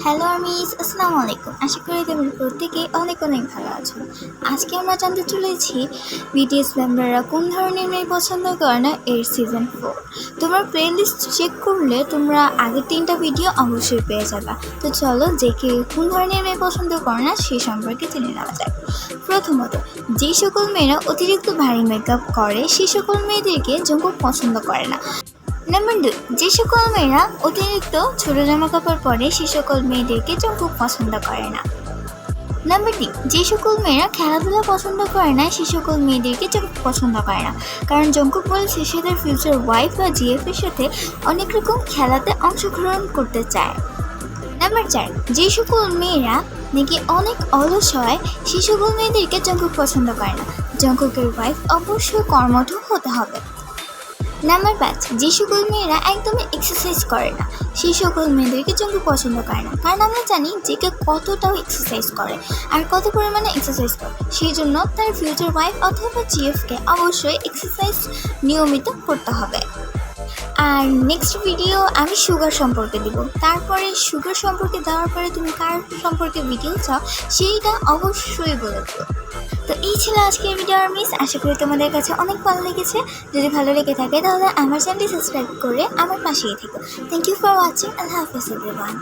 Hello আমিস আসসালামু আলাইকুম আশা করি তোমরা প্রত্যেকেই অনেক অনেক ভালো আছো। আজকে আমরা জানতে চলেছি বিটিএস মেম্বাররা কোন ধরনের মেয়ে পছন্দ করে না এর সিজন ফোর তোমরা প্লে লিস্ট চেক করলে তোমরা আগের তিনটা ভিডিও অবশ্যই পেয়ে যাবে। তো চলো যে কে কোন ধরনের মেয়ে পছন্দ করে না সে সম্পর্কে জেনে নেওয়া যাক। প্রথমত, যে সকল মেয়েরা অতিরিক্ত ভারী মেকআপ করে সেই সকল মেয়েদেরকে জঙ্কুক পছন্দ করে না। নাম্বার দুই যে সকল মেয়েরা অতিরিক্ত ছোট জামা কাপড় পরে সে সকল মেয়েদেরকে জঙ্কুক পছন্দ করে না। নাম্বার তিন যে সকল মেয়েরা খেলাধুলা পছন্দ করে না, সে সকল মেয়েদেরকে জঙ্কুক পছন্দ করে না। কারণ জঙ্কুক বলেছে সে ফিউচার ওয়াইফ বা জিএফ এর সাথে অনেক রকম খেলাতে অংশগ্রহণ করতে চায়। নাম্বার চার, যে সকল মেয়েরা নাকি অনেক অলস হয়, সে সকল মেয়েদেরকে জঙ্কুক পছন্দ করে না। জঙ্কুকের ওয়াইফ অবশ্যই কর্মঠ হতে হবে। নাম্বার পাঁচ, যে সকল মেয়েরা একদমই এক্সারসাইজ করে না, সেই সকল মেয়েদেরকে জঙ্গি পছন্দ করে না। কারণ আমরা জানি যে কে কতটাও এক্সারসাইজ করে আর কত পরিমাণে এক্সারসাইজ করে। সেই জন্য তার ফিউচার ওয়াইফ অথবা জিএফকে অবশ্যই এক্সারসাইজ নিয়মিত করতে হবে। আর নেক্সট ভিডিও আমি সুগার সম্পর্কে দিব। তারপরে সুগার সম্পর্কে দেওয়ার পরে তুমি কার সম্পর্কে ভিডিও চাও, সেইটা অবশ্যই বলে দেবো। তো এই ছিল আজকের ভিডিও আর মিস আশা করি তোমাদের কাছে অনেক ভালো লেগেছে। যদি ভালো লেগে থাকে তাহলে আমার চ্যানেলটি সাবস্ক্রাইব করে আমার পাশেই থেকো। থ্যাংক ইউ ফর ওয়াচিং আল্লাহ হাফিজ এভরিওয়ান